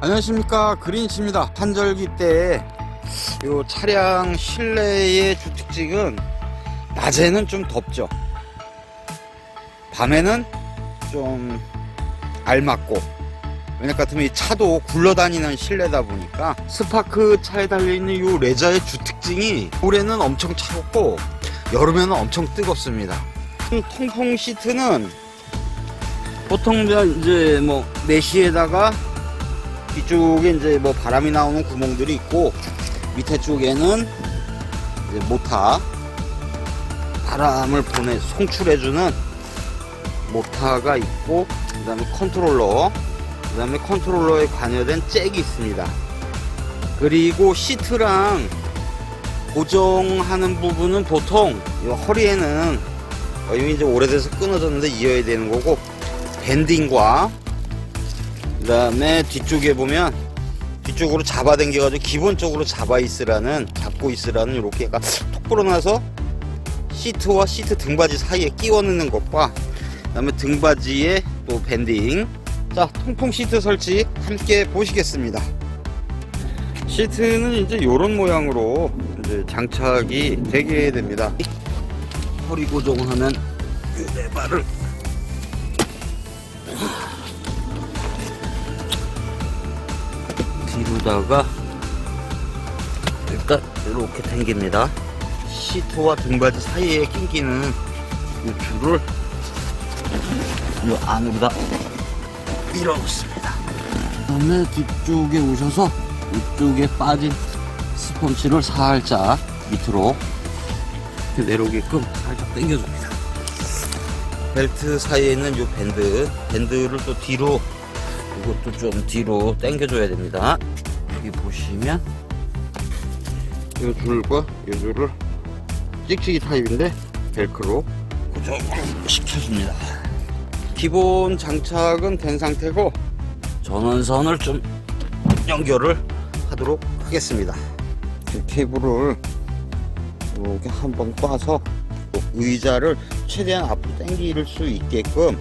안녕하십니까. 그린이치입니다. 환절기 때요 차량 실내의 주특징은 낮에는 좀 덥죠. 밤에는 좀 알맞고 왜냐 같으면 이 차도 굴러다니는 실내다 보니까 스파크 차에 달려있는 요 레자의 주특징이 올해는 엄청 차갑고 여름에는 엄청 뜨겁습니다. 통풍 시트는 보통 이제 뭐 내시에다가 뒤쪽에 이제 뭐 바람이 나오는 구멍들이 있고 밑에 쪽에는 이제 모타. 바람을 보내 송출해주는 모타가 있고 그 다음에 컨트롤러. 그 다음에 컨트롤러에 관여된 잭이 있습니다. 그리고 시트랑 고정하는 부분은 보통 이 허리에는 어, 이거 이제 오래돼서 끊어졌는데 이어야 되는 거고 밴딩과 그 다음에 뒤쪽에 보면 뒤쪽으로 잡아당겨가지고 기본적으로 잡아 있으라는 잡고 있으라는 이렇게 약간 톡 불어나서 시트와 시트 등받이 사이에 끼워 넣는 것과 그 다음에 등받이에 또 밴딩. 자 통풍 시트 설치 함께 보시겠습니다. 시트는 이제 이런 모양으로 이제 장착이 되게 됩니다. 허리 고정하면 이 레바를 뒤로다가 일단 이렇게 당깁니다. 시트와 등받이 사이에 낑기는 이 줄을 이 안으로 다 밀어놓습니다. 그 다음에 뒤쪽에 오셔서 이쪽에 빠진 스펀지를 살짝 밑으로 내려오게끔 살짝 당겨줍니다. 벨트 사이에 있는 이 밴드 밴드를 또 뒤로 이것도 좀 뒤로 당겨줘야 됩니다. 여기 보시면 이 줄과 이 줄을 찍찍이 타입인데 벨크로 고정을 시켜줍니다. 기본 장착은 된 상태고 전원선을 좀 연결을 하도록 하겠습니다. 이 케이블을 이렇게 한번 꽈서 의자를 최대한 앞으로 당길 수 있게끔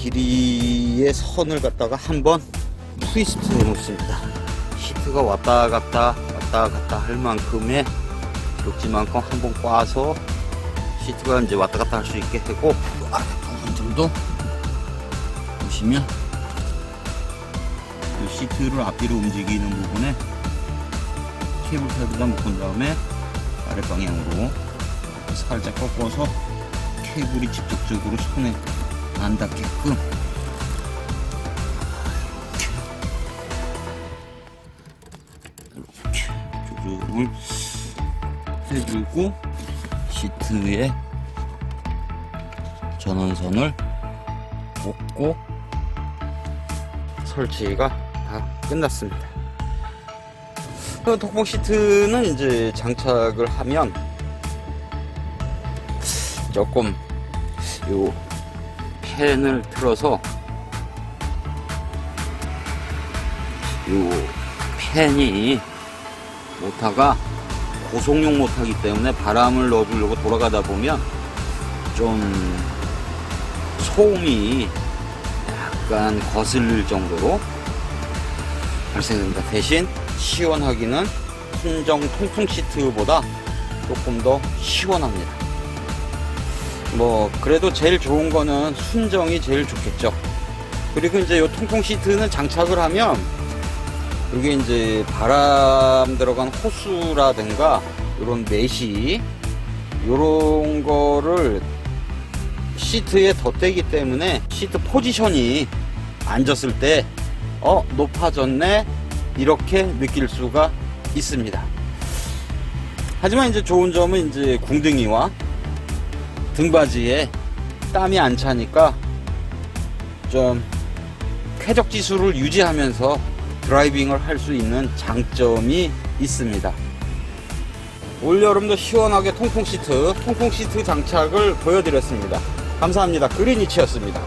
길이의 선을 갖다가 한번 트위스트 해 놓습니다. 시트가 왔다 갔다 왔다 갔다 할 만큼의 벽지만큼 한번 꽈서 시트가 이제 왔다 갔다 할 수 있게 그 아래 부분들도 보시면 이 시트를 앞뒤로 움직이는 부분에 케이블 타이드가 묶은 다음에 아래 방향으로 살짝 꺾어서 케이블이 직접적으로 손에 안 닿게끔 조정을 해주고 시트에 전원선을 꽂고 설치가 다 끝났습니다. 그 독복 시트는 이제 장착을 하면 조금 요 팬을 틀어서 요 팬이 모터가 고속용 모터이기 때문에 바람을 넣어주려고 돌아가다 보면 좀 소음이 약간 거슬릴 정도로 발생됩니다. 대신 시원하기는 순정 통풍 시트보다 조금 더 시원합니다. 뭐 그래도 제일 좋은 거는 순정이 제일 좋겠죠. 그리고 이제 이 통풍 시트는 장착을 하면 이게 이제 바람 들어간 호수라든가 이런 메시 이런 거를 시트에 덧대기 때문에 시트 포지션이 앉았을 때 어 높아졌네 이렇게 느낄 수가 있습니다. 하지만 이제 좋은 점은 이제 궁둥이와 등받이에 땀이 안 차니까 좀 쾌적 지수를 유지하면서 드라이빙을 할 수 있는 장점이 있습니다. 올 여름도 시원하게 통풍 시트, 통풍 시트 장착을 보여드렸습니다. 감사합니다. 그린이치였습니다.